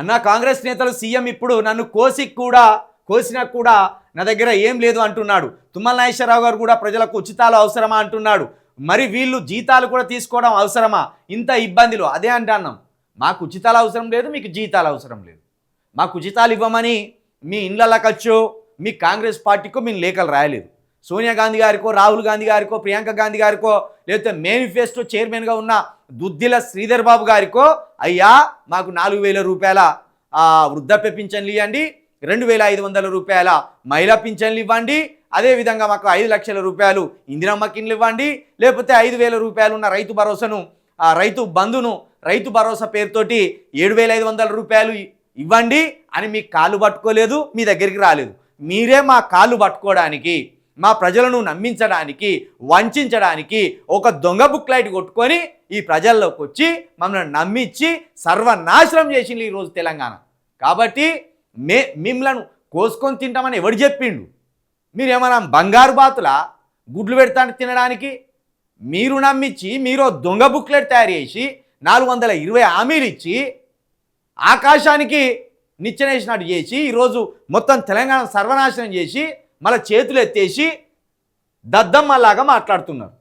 అన్న కాంగ్రెస్ నేతలు సీఎం ఇప్పుడు నన్ను కోసి కూడా కోసినా కూడా నా దగ్గర ఏం లేదు అంటున్నాడు. తుమ్మల నాగేశ్వరరావు గారు కూడా ప్రజలకు ఉచితాలు అవసరమా అంటున్నాడు. మరి వీళ్ళు జీతాలు కూడా తీసుకోవడం అవసరమా? ఇంత ఇబ్బందులు అదే అంటున్నాం. మాకు ఉచితాలు అవసరం లేదు మీకు జీతాలు అవసరం లేదు. మాకు ఉచితాలు ఇవ్వమని మీ ఇండ్ల ఖర్చు మీ కాంగ్రెస్ పార్టీకో మేము లేఖలు రాయలేదు. సోనియా గాంధీ గారికో రాహుల్ గాంధీ గారికో ప్రియాంక గాంధీ గారికో లేకపోతే మేనిఫెస్టో చైర్మన్గా ఉన్న దుద్దిల శ్రీధర్ బాబు గారికో అయ్యా మాకు నాలుగు వేల రూపాయల వృద్ధాప్య పింఛన్లు ఇవ్వండి రెండు వేల ఐదు వందల రూపాయల మహిళా పింఛన్లు ఇవ్వండి అదేవిధంగా మాకు ఐదు లక్షల రూపాయలు ఇందిరమ్మ కిన్లు ఇవ్వండి లేకపోతే ఐదు వేల రూపాయలు ఉన్న రైతు భరోసాను ఆ రైతు బంధును రైతు భరోసా పేరుతోటి ఏడు వేల ఐదు వందల రూపాయలు ఇవ్వండి అని మీ కాళ్ళు పట్టుకోలేదు మీ దగ్గరికి రాలేదు. మీరే మా కాళ్ళు పట్టుకోవడానికి మా ప్రజలను నమ్మించడానికి వంచడానికి ఒక దొంగ బుక్ లైట్ కొట్టుకొని ఈ ప్రజల్లోకి వచ్చి మమ్మల్ని నమ్మించి సర్వనాశనం చేసింది ఈరోజు తెలంగాణ. కాబట్టి మే మిమ్మలను కోసుకొని తింటామని ఎవడు చెప్పిండు? మీరేమన్నా బంగారు బాతుల గుడ్లు పెడతాను తినడానికి? మీరు నమ్మించి మీరు దొంగ బుక్లెట్ తయారు చేసి నాలుగు వందల ఇరవై హామీలు ఇచ్చి ఆకాశానికి నిచ్చెనేసినట్టు చేసి ఈరోజు మొత్తం తెలంగాణ సర్వనాశనం చేసి మళ్ళీ చేతులు ఎత్తేసి దద్దమ్మలాగా మాట్లాడుతున్నారు.